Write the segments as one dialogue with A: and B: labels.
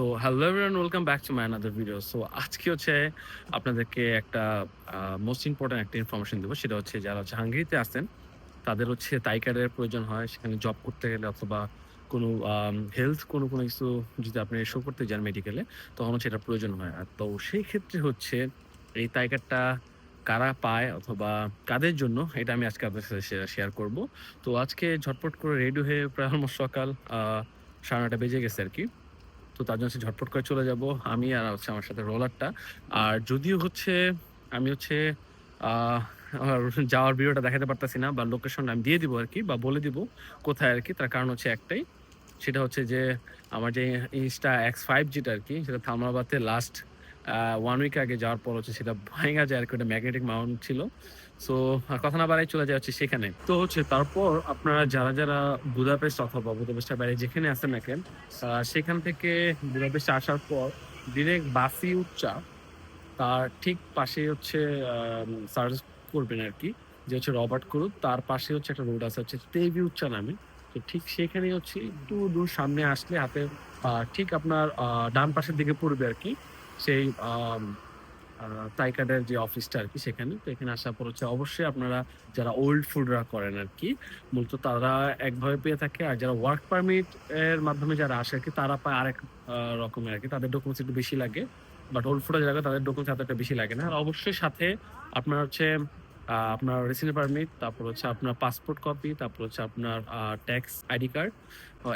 A: তো hello everyone welcome back to my another video so আজকে হচ্ছে আপনাদেরকে একটা মোস্ট ইম্পর্ট্যান্ট একটা ইনফরমেশন দেবো। সেটা হচ্ছে যারা হচ্ছে হাঙ্গেরিতে আসেন তাদের হচ্ছে তাই কার্ডের প্রয়োজন হয়। সেখানে জব করতে গেলে অথবা কোনো হেলথ কোনো কোনো কিছু যদি আপনি শো করতে যান মেডিকেলে তখন হচ্ছে এটা প্রয়োজন হয়। আর তো সেই ক্ষেত্রে হচ্ছে এই তাই কার্ডটা কারা পায় অথবা কাদের জন্য, এটা আমি আজকে আপনাদের সাথে শেয়ার করব। তো আজকে ঝটপট করে রেডি হয়ে প্রায় অলমোস্ট সকাল সাড়ে নটা বেজে গেছে আর কি। তো তার জন্য ঝটপট করে চলে যাব। আমি আর হচ্ছে আমার সাথে রোলারটা। আর যদিও হচ্ছে আমি হচ্ছে যাওয়ার ভিডিওটা দেখাতে পারতাছি না বা লোকেশনটা আমি দিয়ে দিব আর কি বা বলে দিব কোথায় আর কি তার কারণ হচ্ছে একটাই। সেটা হচ্ছে যে আমার যে ইনস্টা এক্স ফাইভ জিটা আর কি সেটা থামরাবাদে লাস্ট ওয়ান উইক আগে যাওয়ার পর হচ্ছে সেটা ভাঙা যায় আর কি ম্যাগনেটিক মাউন্ট ছিল। সো আর কথা না বাড়াই চলে যায় হচ্ছে সেখানে। তো হচ্ছে তারপর আপনারা যারা যারা বুদাপেস্ট অথবা বুদাপেস্টের বাইরে যেখানে আসেন না কেন সেখান থেকে বুদাপেস্টে আসার পর ডিরেক্ট বাসি উচ্চা, তার ঠিক পাশে হচ্ছে সার্চ করবেন আর কি, যে হচ্ছে রবার্ট করুক তার পাশে হচ্ছে একটা রোড আছে হচ্ছে তেবি উচ্চা নামে। তো ঠিক সেখানে হচ্ছে একটু দূর সামনে আসলে হাতে ঠিক আপনার ডান পাশের দিকে পড়বে আর কি। সেই তাইকাডের যে অফিসটা আর কি সেখানে, তো এখানে আসার পর হচ্ছে অবশ্যই আপনারা যারা ওল্ড ফুডরা করেন আর কি, মূলত তারা একভাবে পেয়ে থাকে আর যারা ওয়ার্ক পারমিট এর মাধ্যমে যারা আসে আর কি, তারা পায় আরেক রকমের আর কি। তাদের ডকুমেন্টস একটু বেশি লাগে বাট ওল্ড ফুডের যারা তাদের ডকুমেন্টস এতটা বেশি লাগে না। আর অবশ্যই সাথে আপনার হচ্ছে আপনার রেসিডেন্ট পারমিট তারপর হচ্ছে আপনার পাসপোর্ট কপি তারপর হচ্ছে আপনার ট্যাক্স আইডি কার্ড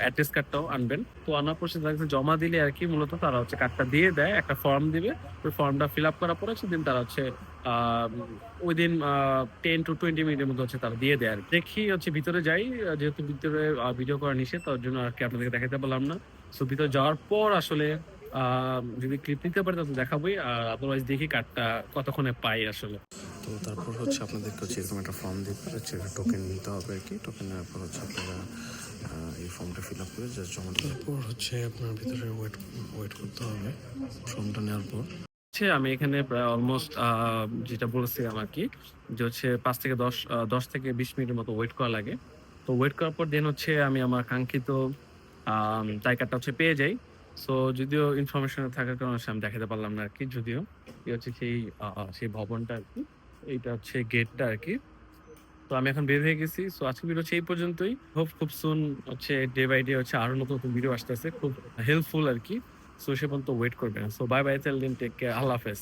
A: অ্যাড্রেস কার্ডটাও আনবেন। তো আনার পর সেটা জমা দিলে আর কি মূলত তারা হচ্ছে কার্ডটা দিয়ে দেয়, একটা ফর্ম দিবে। ওই ফর্মটা ফিল আপ করার পরে সেদিন তারা হচ্ছে ওই দিন টেন টু টোয়েন্টি মিনিটের মধ্যে হচ্ছে তারা দিয়ে দেয় আর দেখি হচ্ছে ভিতরে যাই যেহেতু ভিতরে ভিডিও করা নিষেধ, তার জন্য আর কি আপনাদেরকে দেখাতে পারলাম না। সো ভিতরে যাওয়ার পর আসলে যদি ক্লিপ নিতে পারি তাহলে দেখাবোই আর আদারওয়াইজ দেখি কার্ডটা কতক্ষণে পাই আসলে। তো তারপর হচ্ছে আপনাদেরকে হচ্ছে এরকম একটা ফর্ম দিতে হচ্ছে একটা টোকেন নিতে হবে আর কি। টোকেন নেওয়ার পর হচ্ছে আপনারা এই ফর্মটা ফিল আপ করে জাস্ট জমা দেওয়ার পর হচ্ছে আপনার ভিতরে ওয়েট ওয়েট করতে হবে। ফর্মটা নেওয়ার পর। হচ্ছে আমি এখানে প্রায় অলমোস্ট যেটা বলেছিলাম আর কি যে হচ্ছে পাঁচ থেকে দশ দশ থেকে বিশ মিনিটের মতো ওয়েট করা লাগে। তো ওয়েট করার পর দেন হচ্ছে আমি আমার কাঙ্ক্ষিত টাই কার্ডটা হচ্ছে পেয়ে যাই। সো যদিও ইনফরমেশন থাকার কারণে আমি দেখাতে পারলাম না আর কি যদিও। এই হচ্ছে সেই সেই ভবনটা আর কি এইটা হচ্ছে গেটটা আর কি তো আমি এখন বের হয়ে গেছি। সো আজকে ভিডিও হচ্ছে এই পর্যন্তই। হোপ খুব সুন হচ্ছে ডে বাই ডে হচ্ছে আরও নতুন নতুন ভিডিও আসতেছে। খুব হেল্পফুল আর কি সো সে পর্যন্ত ওয়েট করবে না সো বাই বাই তেল দিন টেক কেয়ার আল্লাহ হাফেজ।